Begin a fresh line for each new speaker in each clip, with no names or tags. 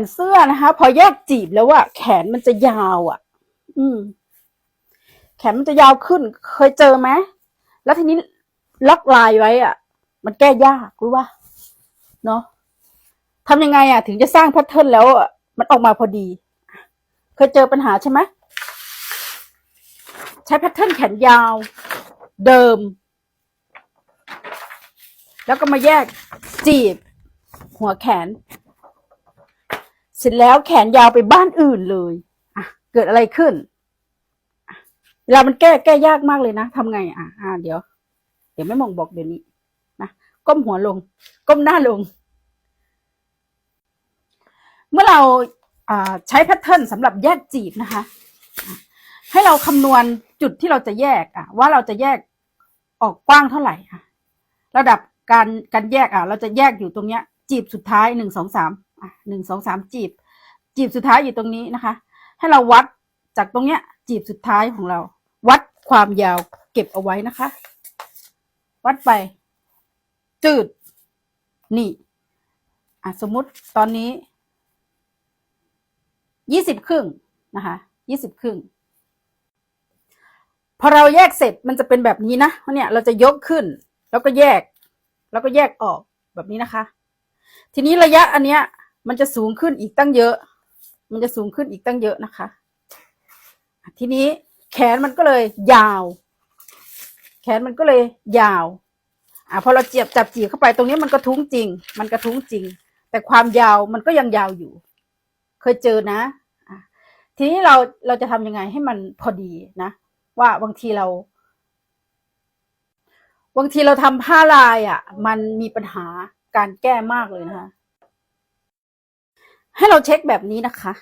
นเสื้อนะคะ พอแยกจีบแล้วอะแขนมันจะยาวอะอืม แขนมันจะยาวขึ้น เคยเจอไหมแล้วทีนี้ล็อกลายไว้อะมันแก้ยากรู้ป่ะเนาะทำยังไงอะถึงจะสร้างแพทเทิร์นแล้วอะมันออกมาพอดี เคยเจอปัญหาใช่ไหมใช้แพทเทิร์นแขนยาว เดิม แล้วก็มาแยกจีบ หัวแขน เสร็จแล้วแขนยาวไปบ้านอื่นเลยอะเกิดอะไรขึ้นเวลามันแก้แก้ยากมากเลยนะทำไงอะอะเดี๋ยว เดี๋ยวแม่มองบอกเดี๋ยวนี้นะก้มหัวลง ก้มหน้าลง เมื่อเราอ่าใช้แพทเทิร์นสำหรับแยกจีบนะคะ ให้เราคำนวณจุดที่เราจะแยกอะว่าเราจะแยกออกกว้างเท่าไหร่อะระดับการการแยกอะ เราจะแยกอยู่ตรงเนี้ย จีบสุดท้ายหนึ่งสองสาม หนึ่งสองสามจีบ จีบสุดท้ายอยู่ตรงนี้นะคะ ให้เราวัดจากตรงเนี้ย จีบสุดท้ายของเรา วัดความยาวเก็บเอาไว้นะคะ วัดไป จืด นี่อะสมมุติตอนนี้ยี่สิบครึ่งนะคะยี่สิบครึ่งพอเราแยกเสร็จมันจะเป็นแบบนี้นะเนี่ยเราจะยกขึ้น แล้วก็แยก แล้วก็แยกออกแบบนี้นะคะ ทีนี้ระยะอันเนี้ย มันจะสูงขึ้นอีกตั้งเยอะ มันจะสูงขึ้นอีกตั้งเยอะนะคะ ทีนี้แขนมันก็เลยยาว แขนมันก็เลยยาว อะพอเราเจียบจับจีบเข้าไปตรงนี้มันกระทุ้งจริง มันกระทุ้งจริง แต่ความยาวมันก็ยังยาวอยู่ เคยเจอนะอะทีนี้เราเราจะทำยังไงให้มันพอดีนะ ว่าบางทีเรา บางทีเราทำผ้าลายอะ มันมีปัญหาการแก้มากเลยนะคะ ให้เราเช็คแบบนี้นะคะ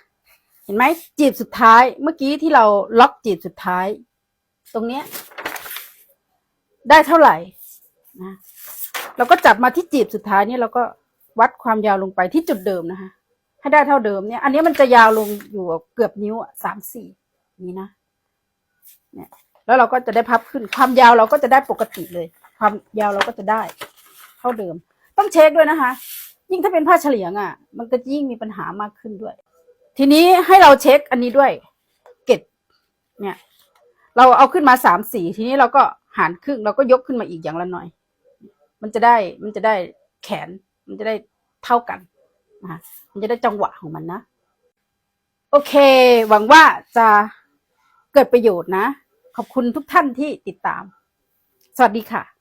เห็นไหมจีบสุดท้ายเมื่อกี้ที่เราล็อกจีบสุดท้าย ตรงเนี้ย ได้เท่าไหร่นะเราก็จับมาที่จีบสุดท้ายนี่เราก็วัดความยาวลงไปที่จุดเดิมนะคะให้ได้เท่าเดิมเนี่ย อันนี้มันจะยาวลงอยู่เกือบนิ้วอะสามสี่นี้นะเนี่ยแล้วเราก็จะได้พับขึ้น ความยาวเราก็จะได้ปกติเลย ความยาวเราก็จะได้ เท่าเดิม ต้องเช็คด้วยนะคะ ยิ่งถ้าเป็นผ้าเฉลียงอะ มันก็ยิ่งมีปัญหามากขึ้นด้วย ทีนี้ให้เราเช็คอันนี้ด้วย เกตเนี่ย เราเอาขึ้นมาสามสี่ทีนี้เราก็หารครึ่งเราก็ยกขึ้นมาอีกอย่างละหน่อย มันจะได้มันจะได้แขน มันจะได้เท่ากันนะมันจะได้จังหวะของมันนะ โอเค หวังว่าจะเกิดประโยชน์นะ ขอบคุณทุกท่านที่ติดตาม สวัสดีค่ะ